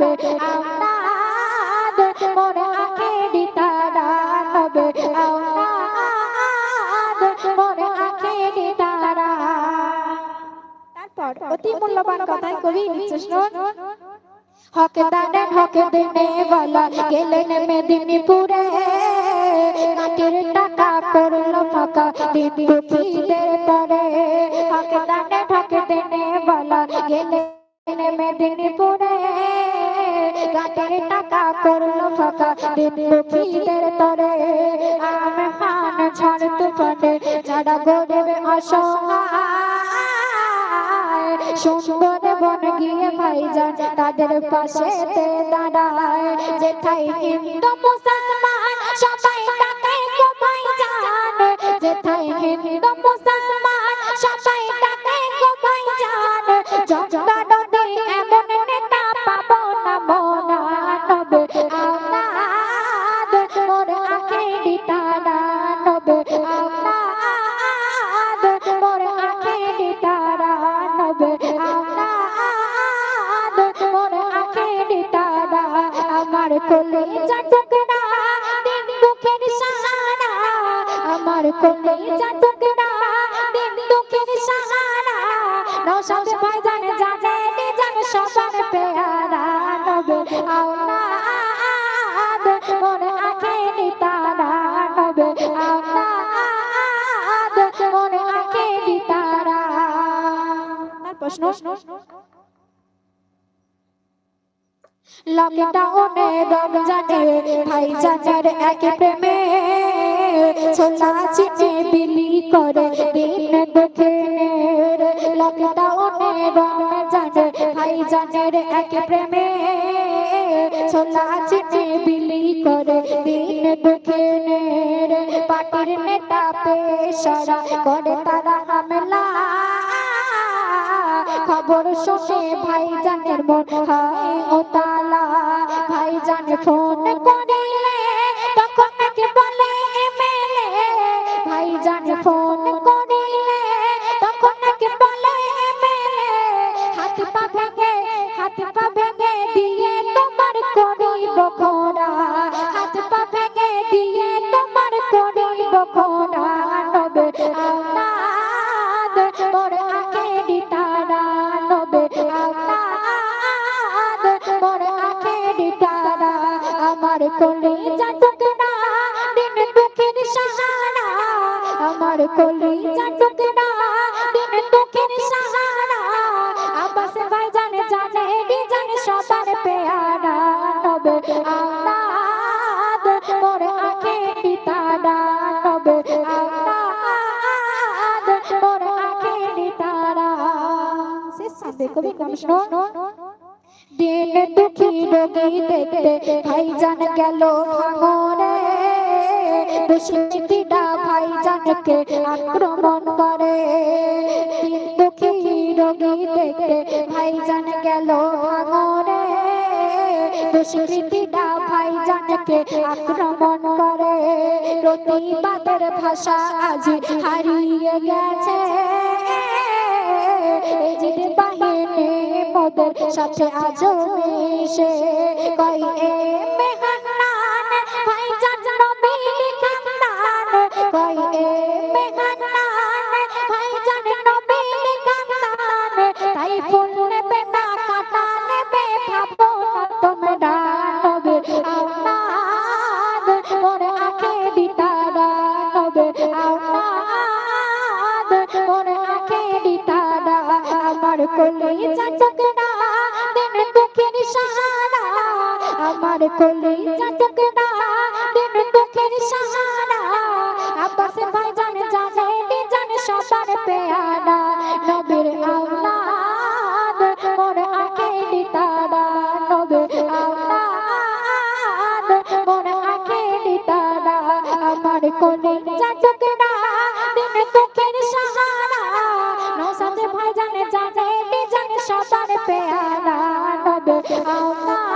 নবে আওলাদ মোর আখেরি তারা নবে আওলাদ মোর আখেরি তারা। তারপর অতি মূল্যবান কথাই কবি নিচ্ছে শুনুন দানেন হকে দিনে বলা গেলেন মেদিনীপুরে। কাঠের টাকা করল ফাঁকা দিন দুঃখীদের তরে। হকে দানেন হকে দিনে বলা গেলেন মেদিনীপুরে। কাঠের টাকা করল ফাঁকা। দুঃখীদের তরে আমি পান ছাড় তুফানে যারা গরিব অসহায়, সুন্দর বন গিয়ে ভাইজান তাদের পাশে দাঁড়ায়। যেথায় হিন্দু, মুসলমান সবাই তাকে গো ভাইজান যেথায় হিন্দু, মুসলমান সবাই তাকে গো ভাইজান জগদা নদী আমার কোলে টুকরা দিন দুঃখের সাহারা। আমার কোলে টুকরা দিন দুঃখের সাহারা। নৌসাদ ভাইজান জানে জানে নিজান সবার পেয়ারা। নবে আওলাদ মোর আখেরি তারা। নবে আওলাদ মোর আখেরি তারা। তার প্রশ্ন? লকডাউনে রমজানে ভাইজানের এক প্রেমে ছোলা চিনে বিলি করে দিন দুঃখের লকডাউনে রমজানে ভাইজানের এক প্রেমে ছোলা চিনে বিলি করে দিন দুঃখের পার্টির নেতা পেশারা করে তারা হামলা। খবর শুনে ভাইজানের মন হয় ও তালা ভাইজান ফোন করিলে, তখন নাকি বলে এমএলএ। ভাইজান ফোন করিলে, তখন নাকি বলে এমএলএ। হাত পা ভেঙে, হাত পা ভেঙে দিয়ে তোমার করিব খোরা। হাত পা ভেঙে দিয়ে তোমার করিব খোরা। নবে আওলাদ মোর কোলে টুকরা দিন দুঃখের সাহারা। আমার কোলে টুকরা দিন দুঃখের সাহারা। আব্বাস ভাই জানে জানে জানে সবার পেয়ারা। নবে আওলাদ মোর আখেরি তারা নবে আওলাদ মোর আখেরি তারা শেষ সাথে কবি নাম দিন দুঃখী রোগী দেখতে? ভাইজান গেল ভাঙরে দুষ্কৃতীরা ভাইজানকে আক্রমণ করে। দিন দুঃখী রোগী দেখতে ভাইজান গেল ভাঙরে দুষ্কৃতীরা ভাইজানকে আক্রমণ করে। প্রতিবাদের ভাষা আজ হারিয়ে গেছে। মোদের সাথে আজও মিশে। কই এ মেহান্নান ভাই জান নবীর খানদান। কই এ মেহান্নান ভাই জান নবীর খানদান। তাই ফুল নেবে না নেবে, ভাবো না তোমরা নবে দিতারা কোলে চাচকরা দিন দুঃখের সাহারা। আমার কোলে চাচকরা দিন দুঃখের সাহারা। আব্বাস ভাই জানে জানে জানে সবার পেয়ারা। নবীর আওলাদ, মোর আখে দিতারা নবে আওলাদ, মোর আখে দিতারা আমার কোলে চাচকরা দিন নৌসাদে ভাই